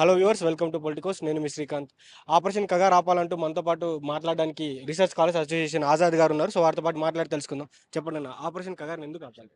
Hello viewers welcome to Politicos నేను మీ Srikanth. Operation Kagar ఆపాలంటూ మనతో పాటు మాట్లాడడానికి రీసెర్చ్ కాలేజ్ అసోసియేషన్ ఆజాద్ గారు ఉన్నారు. సో వారితో పాటు మాట్లాడి తెలుసుకుందాం. చెప్పండి అన్న ఆపరేషన్ కగార్ ఎందుకు ఆపాలి?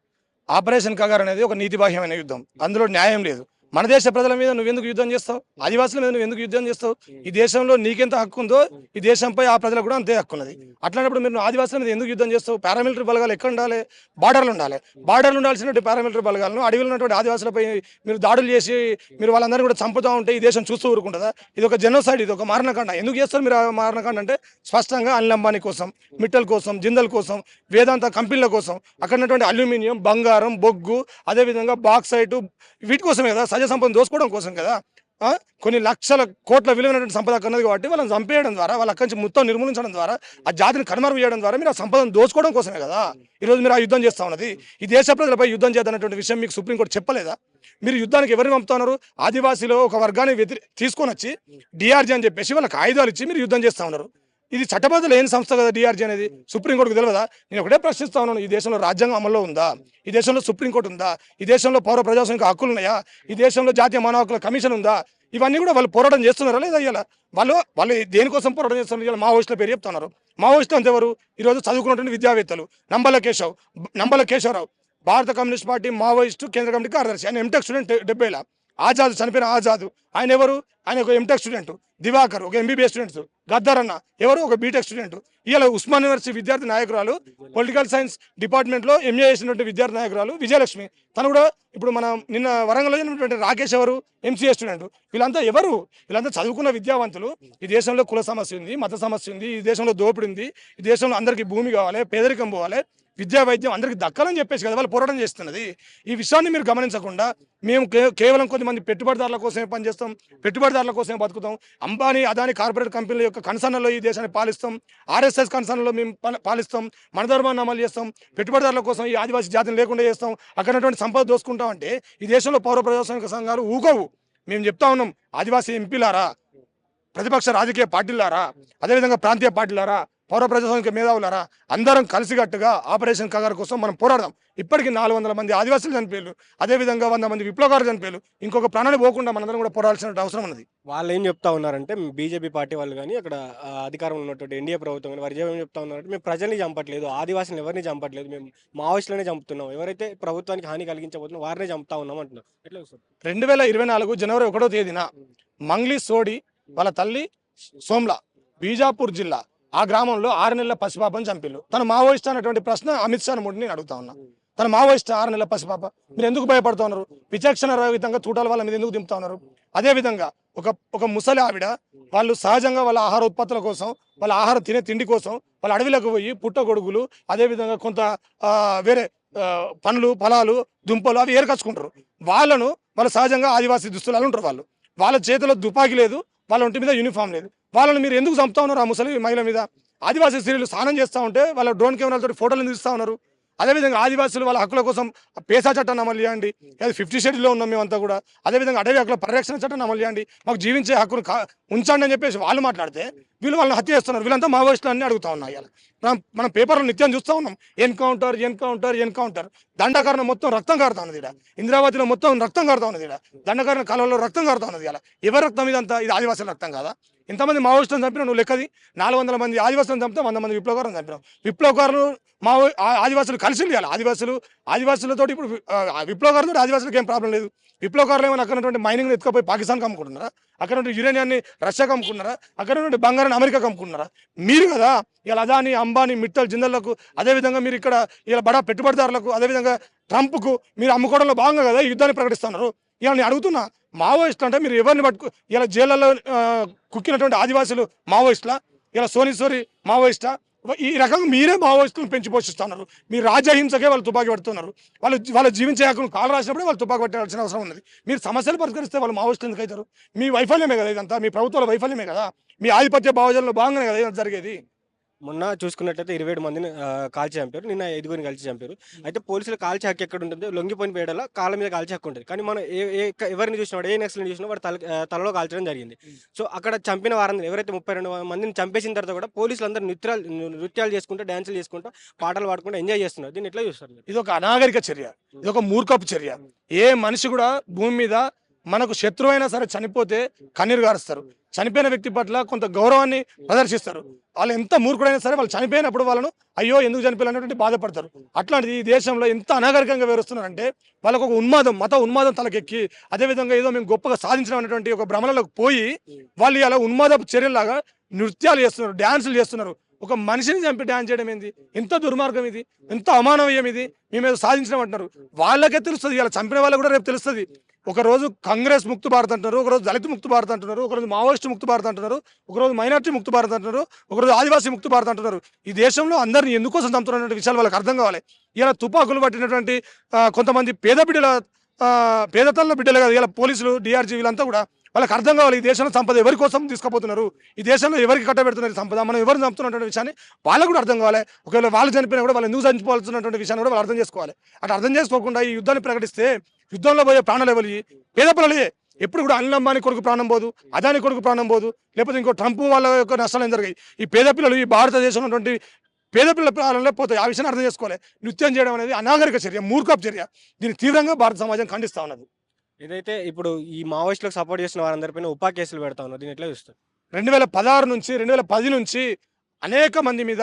ఆపరేషన్ కగార్ అనేది ఒక నీతిబాహ్యమైన యుద్ధం. అందులో న్యాయం లేదు. మన దేశ ప్రజల మీద నువ్వు ఎందుకు యుద్ధం చేస్తావు? ఆదివాసుల మీద నువ్వు ఎందుకు యుద్ధం చేస్తావు? ఈ దేశంలో నీకెంత హక్కు ఉందో ఈ దేశంపై ఆ ప్రజలకు కూడా అంతే హక్కు ఉన్నది. అట్లాంటప్పుడు మీరు ఆదివాసుల మీద ఎందుకు యుద్ధం చేస్తావు? పారామిలిటరీ బలగాలు ఎక్కడ ఉండాలి? బార్డర్లు ఉండాలి. బార్డర్లు ఉండాల్సినటువంటి పారామిలిటరీ బలగాలను అడవిలో ఉన్నటువంటి ఆదివాసులపై మీరు దాడులు చేసి మీరు వాళ్ళందరినీ కూడా చంపుతూ ఉంటే ఈ దేశం చూస్తూ ఊరుకుంటుందా? ఇది ఒక జెనోసైడ్ ఇది ఒక మారణకాండ. ఎందుకు చేస్తారు మీరు ఆ మారణకాండ అంటే స్పష్టంగా అనిల్ అంబానీ కోసం మిట్టల్ కోసం జిందల్ కోసం వేదాంత కంపెనీల కోసం అక్కడ ఉన్నటువంటి అల్యూమినియం బంగారం బొగ్గు అదేవిధంగా బాక్సైట్ వీటి కోసమే కదా సహజ సంపద దోసుకోవడం కోసం కదా? ఆ? కొన్ని లక్షల కోట్ల విలువైనటువంటి సంపద కన్నది కాబట్టి వాళ్ళని చంపేయడం ద్వారా వాళ్ళ అక్కడి నుంచి మొత్తం నిర్మూలించడం ద్వారా ఆ జాతిని కనుమరుగు చేయడం ద్వారా మీరు ఆ సంపదను దోచుకోవడం కోసమే కదా? ఈరోజు మీరు ఆ యుద్ధం చేస్తా ఉన్నది. ఈ దేశ ప్రజలపై యుద్ధం చేద్దానటువంటి విషయం మీకు సుప్రీంకోర్టు చెప్పలేదా? మీరు యుద్ధానికి ఎవరిని పంపుతున్నారు? ఆదివాసీలో ఒక వర్గాన్ని తీసుకొని వచ్చి డిఆర్జీ అని చెప్పేసి వాళ్ళకి ఆయుధాలు ఇచ్చి మీరు యుద్ధం చేస్తా ఉన్నారు. ఇది చట్టబద్ధ లేని సంస్థ కదా డిఆర్జీ అనేది. సుప్రీంకోర్టుకు తెలియదా? నేను ఒకటే ప్రశ్నిస్తా ఉన్నాను. ఈ దేశంలో రాజ్యాంగం అమల్లో ఉందా? ఈ దేశంలో సుప్రీంకోర్టు ఉందా? ఈ దేశంలో పౌర ప్రజాస్వామిక హక్కులు ఉన్నాయా? ఈ దేశంలో జాతీయ మానవ హక్కుల కమిషన్ ఉందా? ఇవన్నీ కూడా వాళ్ళు పోరాటం చేస్తున్నారా లేదా ఇలా వాళ్ళు వాళ్ళు దేనికోసం పోరాటం చేస్తున్నారు ఇలా మావోయిస్టుల పేరు చెప్తున్నారు. మావోయిస్టులు అంతెవరు? ఈరోజు చదువుకున్నటువంటి విద్యావేత్తలు. నంబల కేశవ్ నంబల కేశవరావు. భారత కమ్యూనిస్ట్ పార్టీ మావోయిస్టు కేంద్ర కమిటీ కార్యదర్శి ఆయన ఎంటెక్ స్టూడెంట్ డెబ్బైలా. ఆజాద్ చనిపోయిన ఆజాద్. ఆయన ఎవరు? ఆయన ఒక ఎంటెక్ స్టూడెంట్ దివాకర్ ఒక ఎంబీబీఎస్ స్టూడెంట్స్ గద్దర్ అన్న. ఎవరు? ఒక బీటెక్ స్టూడెంట్ ఇలా ఉస్మాన్ యూనివర్సిటీ విద్యార్థి నాయకురాలు. పొలిటికల్ సైన్స్ డిపార్ట్మెంట్లో ఎంఏ చేసినటువంటి విద్యార్థి నాయకురాలు విజయలక్ష్మి. తను కూడా ఇప్పుడు మనం నిన్న వరంగల్లో జరిగినటువంటి రాకేష్ ఎవరు? ఎంసీఏ స్టూడెంట్ వీళ్ళంతా ఎవరు? వీళ్ళంతా చదువుకున్న విద్యావంతులు. ఈ దేశంలో కుల సమస్య ఉంది మత సమస్య ఉంది ఈ దేశంలో దోపిడి ఉంది ఈ దేశంలో అందరికీ భూమి కావాలి పేదరికం పోవాలి. విద్యా వైద్యం అందరికీ దక్కాలని చెప్పేసి కదా వాళ్ళు పోరాటం చేస్తున్నది. ఈ విషయాన్ని మీరు గమనించకుండా మేము కే- కేవలం కొద్దిమంది పెట్టుబడిదారుల కోసమే పనిచేస్తాం పెట్టుబడిదారుల కోసమే బతుకుతాం. అంబానీ అదాని కార్పొరేట్ కంపెనీల యొక్క కన్సర్న్లో ఈ దేశాన్ని పాలిస్తాం. ఆర్ఎస్ఎస్ కన్సర్న్లో మేము పాలిస్తాం. మన ధర్మాన్ని అమలు చేస్తాం. పెట్టుబడిదారుల కోసం ఈ ఆదివాసీ జాతిని లేకుండా చేస్తాం. అక్కడ సంపద దోసుకుంటాం అంటే ఈ దేశంలో పౌర ప్రజాస్వామిక సంఘాలు ఊగవు. మేము చెప్తా ఉన్నాం ఆదివాసీ ఎంపీలారా ప్రతిపక్ష రాజకీయ పార్టీలారా అదేవిధంగా ప్రాంతీయ పార్టీలారా పౌర ప్రజాస్వామిక మేధావులారా అందరం కలిసికట్టుగా ఆపరేషన్ కగారు కోసం మనం పోరాడదాం. ఇప్పటికీ నాలుగు వందల మంది ఆదివాసులు చనిపోయారు. అదేవిధంగా వంద మంది విప్లవకారులు చనిపోయారు. ఇంకొక ప్రాణాన్ని పోకుండా మనందరం కూడా పోరాడాల్సిన అవసరం ఉన్నది. వాళ్ళు ఏం చెప్తా ఉన్నారంటే బీజేపీ పార్టీ వాళ్ళు కానీ అక్కడ అధికారంలో ఉన్నటువంటి ఎన్డీఏ ప్రభుత్వం కానీ వారు ఏం చెప్తా ఉన్నారంటే మేము ప్రజల్ని చంపట్లేదు ఆదివాసులను ఎవరిని చంపట్లేదు మేము మావోయిస్టులనే చంపుతున్నాం. ఎవరైతే ప్రభుత్వానికి హాని కలిగించబోతున్నాం వారినే చంపుతా ఉన్నాం అంటున్నారు. ఎట్లా రెండు వేల ఇరవై నాలుగు జనవరి ఒకటో తేదీన మంగ్లీ సోడి వాళ్ళ తల్లి సోమ్లా బీజాపూర్ జిల్లా ఆ గ్రామంలో ఆరు నెలల పసిపాపని చంపిల్లు తన మావోయిస్ట్ అన్నటువంటి ప్రశ్న అమిత్ షా మోడీని నేను అడుగుతా ఉన్నా. తన మావోయిస్ట్ ఆరు నెలల పసిపాప. మీరు ఎందుకు భయపడుతూ ఉన్నారు? విచక్షణ రహితంగా తూటాల వాళ్ళ మీద ఎందుకు దింపుతా ఉన్నారు? అదే విధంగా ఒక ఒక ముసలి ఆవిడ వాళ్ళు సహజంగా వాళ్ళ ఆహార ఉత్పత్తుల కోసం వాళ్ళ ఆహారం తినే తిండి కోసం వాళ్ళ అడవిలోకి పోయి పుట్టగొడుగులు అదేవిధంగా కొంత వేరే పండ్లు ఫలాలు దుంపలు అవి ఏరకచ్చుకుంటారు. వాళ్ళను వాళ్ళు సహజంగా ఆదివాసీ దుస్తులు ఉంటారు వాళ్ళు. వాళ్ళ చేతిలో తుపాకీ లేదు వాళ్ళ ఒంటి మీద యూనిఫామ్ లేదు. వాళ్ళని మీరు ఎందుకు చంపుతా ఉన్నారు ఆ ముసలి మహిళ మీద? ఆదివాసీ స్త్రీలు స్నానం చేస్తూ ఉంటే వాళ్ళ డ్రోన్ కెమెరాలతో ఫోటోలు తీస్తూ ఉన్నారు? అదేవిధంగా ఆదివాసులు వాళ్ళ హక్కుల కోసం పేసా చట్టాన్ని అమలు చేయండి. అది ఫిఫ్టీ షెడ్యూల్లో ఉన్నాం మేమంతా కూడా. అదేవిధంగా అడవి హక్కుల పరిరక్షణ చట్టాన్ని అమలు చేయండి. మాకు జీవించే హక్కును ఉంచండి అని చెప్పేసి వాళ్ళు మాట్లాడితే వీళ్ళు వాళ్ళని హత్య చేస్తున్నారు. వీళ్ళంతా మావోయిస్టులు అన్ని అడుగుతా ఉన్నాయి మనం మనం పేపర్లో నిత్యం చూస్తూ ఉన్నాం. Encounter encounter encounter. దండకరణ మొత్తం రక్తం కారుతా ఉన్నది ఇక్కడ ఇంద్రావతిలో మొత్తం రక్తం కారుతా ఉన్నది ఇక్కడ దండకారణ కాలంలో రక్తం కారుతా ఉన్నది ఇలా ఎవరి రక్తం ఇదంతా? ఇది ఆదివాసుల రక్తం కాదా? ఇంతమంది మావోయిస్టులను చంపిన నువ్వు లెక్కది? నాలుగు వందల మంది ఆదివాసులను చంపితే వంద మంది విప్లవకారులను చంపినావు. విప్లవకారులు మావో ఆదివాసులు కలిసి ఉండాలి ఆదివాసులు ఆదివాసులతో ఇప్పుడు విప్లవకారులతో ఆదివాసులకు ఏం ప్రాబ్లం లేదు. విప్లవకారులు ఏమైనా అక్కడ మైనింగ్ ఎత్తుకపోయి పాకిస్తాన్కి అమ్ముకుంటున్నారా? అక్కడ యురేనియాన్ని రష్యాకి అమ్ముకుంటున్నారా? అక్కడ నుండి ఎవరైనా అమెరికా అమ్ముకుంటున్నారా మీరు కదా ఇలా అదాని అంబానీ మిట్టల్ జిందల్లకు అదేవిధంగా మీరు ఇక్కడ ఇలా బడా పెట్టుబడిదారులకు అదేవిధంగా ట్రంప్కు మీరు అమ్ముకోవడంలో భాగంగా కదా యుద్ధాన్ని ప్రకటిస్తున్నారు? ఇలా నేను అడుగుతున్నా మావోయిస్ట్ అంటే మీరు ఎవరిని పట్టుకు ఇలా జైళ్ళలో కుక్కినటువంటి ఆదివాసులు మావోయిస్టులా? ఇలా సోనీశ్వరి మావోయిస్టా? ఈ రకంగా మీరే మావోయిస్టులను పెంచి పోషిస్తున్నారు. మీరు రాజహింసకే వాళ్ళు తుపాకీ పడుతున్నారు. వాళ్ళు వాళ్ళు జీవించే హక్కును కాలు రాసినప్పుడే వాళ్ళు తుపాకీ పట్టాల్సిన అవసరం ఉన్నది. మీరు సమస్యలు పరిష్కరిస్తే వాళ్ళు మావోయిస్టులు ఎందుకు అవుతారు? మీ వైఫల్యమే కదా ఇదంతా? మీ ప్రభుత్వాల వైఫల్యమే కదా? మీ ఆధిపత్య భావజనలో భాగంగానే కదా ఇదంతా జరిగేది? మొన్న చూసుకున్నట్లయితే ఇరవై ఏడు మందిని కాల్చి చంపారు. నిన్న ఐదుగురిని కలిసి చంపారు. అయితే పోలీసులు కాల్చి హక్కు ఎక్కడ ఉంటుంది లొంగిపోయిన పేడల కాళ్ళ మీద కాల్చి హక్కు ఉంటుంది. కానీ మనం ఏ ఎవరిని చూసినా వాడు ఏ నెక్స్ట్ చూసినా వాడు తల తలలో కాల్చడం జరిగింది. సో అక్కడ చంపిన వారందరూ ఎవరైతే ముప్పై రెండు మందిని చంపేసిన తర్వాత కూడా పోలీసులు అందరూ నృత్యాలు నృత్యాలు చేసుకుంటూ డ్యాన్సులు చేసుకుంటూ పాటలు పాడుకుంటూ ఎంజాయ్ చేస్తున్నారు. దీన్ని ఎట్లా చూస్తారు? ఇది ఒక అనాగరిక చర్య. ఇది ఒక మూర్ఖపు చర్య. ఏ మనిషి కూడా భూమి మీద మనకు శత్రువు అయినా సరే చనిపోతే కన్నీరు గారుస్తారు. చనిపోయిన వ్యక్తి పట్ల కొంత గౌరవాన్ని ప్రదర్శిస్తారు. వాళ్ళు ఎంత మూర్ఖుడైనా సరే వాళ్ళు చనిపోయినప్పుడు వాళ్ళను అయ్యో ఎందుకు చనిపోయాలనేటువంటి బాధపడతారు. అట్లాంటిది ఈ దేశంలో ఎంత అనాగరికంగా వివరిస్తున్నారంటే వాళ్ళకు ఒక ఉన్మాదం మత ఉన్మాదం తలకెక్కి అదేవిధంగా ఏదో మేము గొప్పగా సాధించడం అనేటువంటి ఒక భ్రమలలోకి పోయి వాళ్ళు అలా ఉన్మాదపు చర్యలాగా నృత్యాలు చేస్తున్నారు డ్యాన్సులు చేస్తున్నారు. ఒక మనిషిని చంపి డ్యాన్స్ చేయడం ఏంది? ఎంత దుర్మార్గం ఇది? ఎంత అమానవీయం ఇది? మేము ఏదో సాధించడం అంటున్నారు. వాళ్ళకే తెలుస్తుంది ఇలా చంపిన వాళ్ళకు కూడా రేపు తెలుస్తుంది. ఒకరోజు కాంగ్రెస్ ముక్తి భారత్ అంటున్నారు ఒకరోజు దళిత ముక్తి భారత్ అంటున్నారు ఒకరోజు మావోయిస్ట్ ముక్తి భారత్ అంటున్నారు ఒకరోజు మైనార్టీ ముక్తి భారత్ అంటున్నారు ఒకరోజు ఆదివాసీ ముక్తి భారత్ అంటున్నారు. ఈ దేశంలో అందరిని ఎందుకోసం చంపుతున్నటువంటి విషయాలు వాళ్ళకి అర్థం కావాలి. ఇలా తుపాకులు పట్టినటువంటి కొంతమంది పేద బిడ్డల పేదతల్ల బిడ్డలు కాదు ఇలా పోలీసులు డిఆర్జీ వీళ్ళంతా కూడా వాళ్ళకి అర్థం కావాలి ఈ దేశంలో సంపద ఎవరి కోసం తీసుకుపోతున్నారు? ఈ దేశంలో ఎవరికి కట్టబెడుతున్నారు సంపద? మనం ఎవరు చంపుతున్నటువంటి విషయాన్ని వాళ్ళకు కూడా అర్థం కావాలి. ఒకవేళ వాళ్ళు చనిపోయినా కూడా వాళ్ళు ఎందుకు చనిపోవాల్సినటువంటి విషయాన్ని కూడా వాళ్ళు అర్థం చేసుకోవాలి. అట్లా అర్థం చేసుకోకుండా ఈ యుద్ధాన్ని ప్రకటిస్తే యుద్ధంలో పోయే ప్రాణాలు ఎవరి పేద పిల్లలే ఎప్పుడు కూడా అనిల్ అంబానీ కొడుకు ప్రాణం పోదు అదాని కొడుకు ప్రాణం పోదు లేకపోతే ఇంకో ట్రంప్ వాళ్ళ యొక్క నష్టాలు ఏం జరిగాయి? ఈ పేద పిల్లలు ఈ భారతదేశంలో ఉన్నటువంటి పేద పిల్లల ప్రాణంలో పోతాయి. ఆ విషయాన్ని అర్థం చేసుకోవాలి. నృత్యం చేయడం అనేది అనాగరిక చర్య మూర్ఖపు చర్య. దీన్ని తీవ్రంగా భారత సమాజం ఖండిస్తా ఉన్నది. ఏదైతే ఇప్పుడు ఈ మావోయిస్టులకు సపోర్ట్ చేసిన వారందరిపైన ఉపా కేసులు పెడతా ఉన్నారు. దీని ఎట్లా చూస్తారు? రెండు వేల పదహారు నుంచి రెండు వేల పది నుంచి అనేక మంది మీద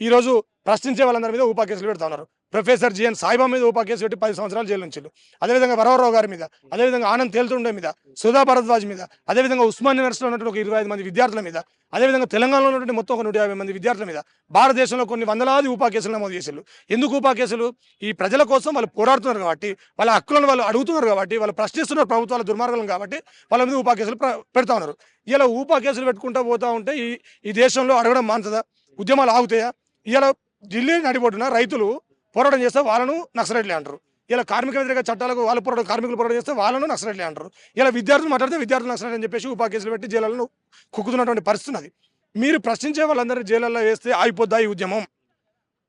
ఈరోజు ప్రశ్నించే వాళ్ళందరి మీద ఉపా కేసులు పెడతా ఉన్నారు. ప్రొఫెసర్ జిఎన్ సాయిబా మీద ఉపా కేసు పెట్టి పది సంవత్సరాలు జైలు నుంచి అదేవిధంగా వరవరావు గారి మీద అదేవిధంగా ఆనంద్ తేలుతుండే మీద సుధా భరద్వాజ్ మీద అదేవిధంగా ఉస్మాన్ యూనివర్సిటీలో ఉన్నటువంటి ఒక ఇరవై ఐదు మంది విద్యార్థుల మీద అదేవిధంగా తెలంగాణలో ఉన్నటువంటి మొత్తం ఒక నూట యాభై మంది విద్యార్థుల మీద భారతదేశంలో కొన్ని వందలాది ఉపా కేసులు నమోదు చేశారు. ఎందుకు ఉపా కేసులు? ఈ ప్రజల కోసం వాళ్ళు పోరాడుతున్నారు కాబట్టి వాళ్ళ హక్కులను వాళ్ళు అడుగుతున్నారు కాబట్టి వాళ్ళు ప్రశ్నిస్తున్నారు ప్రభుత్వాల దుర్మార్గం కాబట్టి వాళ్ళ మీద ఉపా కేసులు పెడతా ఉన్నారు. ఇలా ఊపా కేసులు పెట్టుకుంటూ పోతా ఉంటే ఈ ఈ దేశంలో అడగడం మానుతుందా ఉద్యమాలు ఆగుతాయా? ఇలా ఢిల్లీ నడిపోతున్న రైతులు పోరాటం చేస్తే వాళ్ళను నక్సలైట్లే అంటారు. ఇలా కార్మిక వ్యతిరేక చట్టాలకు వాళ్ళు పోరాటం కార్మికులు పోరాటం చేస్తే వాళ్ళను నక్సలైట్లే అంటారు. ఇలా విద్యార్థులు మాట్లాడితే విద్యార్థులు నక్సలైట్ అని చెప్పేసి ఉపా కేసులు పెట్టి జైళ్ళను కుక్కుతున్నటువంటి పరిస్థితి ఉన్నది. మీరు ప్రశ్నించే వాళ్ళందరినీ జైలలో వేస్తే ఆగిపోద్దా ఈ ఉద్యమం?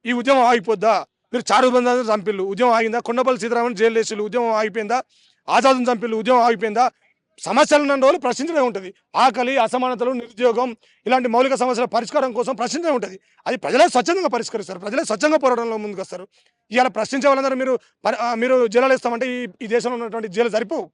ఈ ఉద్యమం ఆగిపోద్దా? మీరు చారు చంపిళ్ళు చంపిల్లు ఉద్యమం ఆగిందా? కొండపల్లి సీతారామన్ జైలు వేసిల్లు ఉద్యమం ఆగిపోయిందా? ఆజాదుని చంపిల్లు ఉద్యమం ఆగిపోయిందా? సమస్యలు ఉన్న రోజులు ప్రశ్నించడమే ఉంటుంది. ఆకలి అసమానతలు నిరుద్యోగం ఇలాంటి మౌలిక సమస్యల పరిష్కారం కోసం ప్రశ్నించడం ఉంటుంది. అది ప్రజలే స్వచ్ఛందంగా పరిష్కరిస్తారు. ప్రజలే స్వచ్ఛంగా పోరాటంలో ముందుకు వస్తారు ఇవాళ ప్రశ్నించే వాళ్ళందరూ మీరు మీరు జిల్లాలు ఇస్తామంటే ఈ ఈ దేశంలో ఉన్నటువంటి జిల్లా సరిపోవు.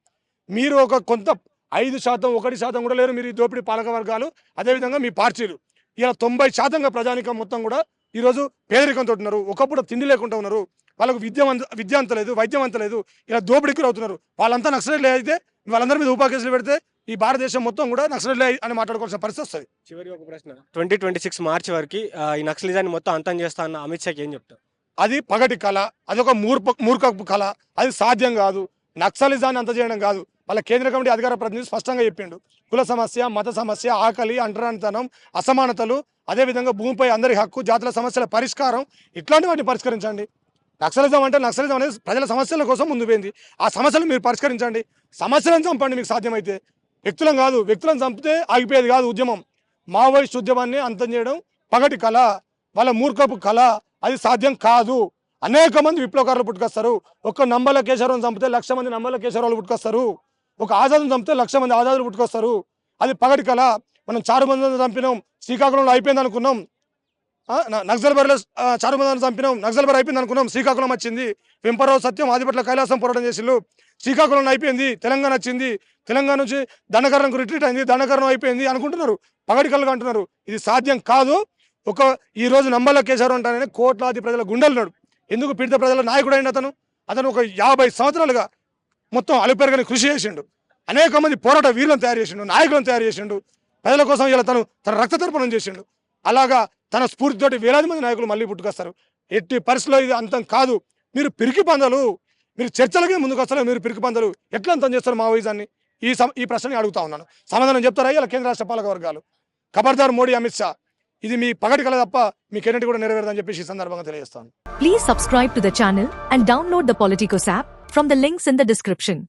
మీరు ఒక కొంత ఐదు శాతం ఒకటి శాతం కూడా లేరు. మీరు ఈ దోపిడీ పాలక వర్గాలు. అదేవిధంగా మీ పార్టీలు. ఇలా తొంభై శాతంగా ప్రజానికం మొత్తం కూడా ఈరోజు పేదరికంతో ఉన్నారు. ఒకప్పుడు తిండి లేకుండా ఉన్నారు. వాళ్ళకు విద్య విద్య అంత లేదు వైద్యం అంత లేదు. ఇలా దోపిడీకి అవుతున్నారు వాళ్ళంతా నక్సలైట్లే అయితే వాళ్ళందరి మీద ఉపా కేసులు పెడితే ఈ భారతదేశం మొత్తం కూడా నక్సలైట్లే అని మాట్లాడుకోవాల్సిన పరిస్థితి వస్తుంది. చివరి ఒక ప్రశ్న. ట్వంటీ ట్వంటీ సిక్స్ మార్చి వరకు ఈ నక్సలిజాన్ని మొత్తం అంతం చేస్తా అన్న అమిత్ షాకి ఏం చెప్తారు? అది పగటి కళ అదొక మూర్ఖ మూర్ఖపు కళ అది సాధ్యం కాదు. నక్సలిజాన్ని అంత చేయడం కాదు. వాళ్ళ కేంద్ర కమిటీ అధికార ప్రతినిధి స్పష్టంగా చెప్పిండు. కుల సమస్య మత సమస్య ఆకలి అంటరానితనం అసమానతలు అదేవిధంగా భూమిపై అందరి హక్కు జాతుల సమస్యల పరిష్కారం. ఇట్లాంటి వాటిని పరిష్కరించండి. నక్సలిజం అంటే నక్సలిజం అనేది ప్రజల సమస్యల కోసం ముందు పోయింది. ఆ సమస్యలు మీరు పరిష్కరించండి. సమస్యలను చంపండి మీకు సాధ్యమైతే. వ్యక్తులను కాదు వ్యక్తులను చంపితే ఆగిపోయేది కాదు ఉద్యమం. మావోయిస్ట్ ఉద్యమాన్ని అంతం చేయడం పగటి కళ వాళ్ళ మూర్ఖపు కళ. అది సాధ్యం కాదు. అనేక మంది విప్లవకారులు పుట్టుకొస్తారు. ఒక్క నంబల కేశవరం చంపితే లక్ష మంది నంబల కేశవరాలు పుట్టుకొస్తారు. ఒక ఆజాదుని చంపితే లక్ష మంది ఆజాదులు పుట్టుకొస్తారు. అది పగటి కళ. మనం చారు మంది చంపినాం. శ్రీకాకుళంలో అయిపోయింది అనుకున్నాం. నక్సల్ బరిలో ఆ, చంపినాం. నక్సల్ బరి అయిపోయింది అనుకున్నాం. శ్రీకాకుళం వచ్చింది. వెంపరావు సత్యం ఆదిపట్ల కైలాసం పోరాటం చేసిళ్ళు శ్రీకాకుళం అయిపోయింది. తెలంగాణ వచ్చింది. తెలంగాణ నుంచి దండకరణకు రిట్రీట్ అయింది. దండకరణం అయిపోయింది అనుకుంటున్నారు. పగడి కళ్ళగా అంటున్నారు ఇది సాధ్యం కాదు. ఒక ఈ రోజు నంబల కేశవరం అంటానే కోట్లాది ప్రజల గుండెలున్నాడు ఎందుకు పీడిత ప్రజల నాయకుడు అయిన అతను? అతను ఒక యాభై సంవత్సరాలుగా మొత్తం అలుపెరగని కృషి చేసిండు. అనేక మంది పోరాట వీరులను తయారు చేసిండు. నాయకులను తయారు చేసిండు. ప్రజల కోసం ఇలా తను తన రక్త తర్పణం చేసిండు. అలాగా తన స్ఫూర్తితోటి వేలాది మంది నాయకులు మళ్ళీ పుట్టుకొస్తారు. ఎట్టి పరిస్థితుల్లో ఇది అంతం కాదు. మీరు పిరికి పందలు మీరు చర్చలకే ముందుకు వస్తారు మీరు పిరికి పందలు ఎట్లా అంతం చేస్తారు మావోయిజాన్ని? ఈ ఈ ప్రశ్నని అడుగుతా ఉన్నాను. సమాధానం చెప్తారా ఇలా కేంద్ర రాష్ట్ర పాలక వర్గాలు? ఖబర్దార్ మోడీ అమిత్ షా ఇది మీ పగటి కల తప్ప మీకెన్నిటి కూడా నెరవేరదని చెప్పేసి ఈ సందర్భంగా తెలియజేస్తాను. Please subscribe to the channel and download the Politicos app from the links in the description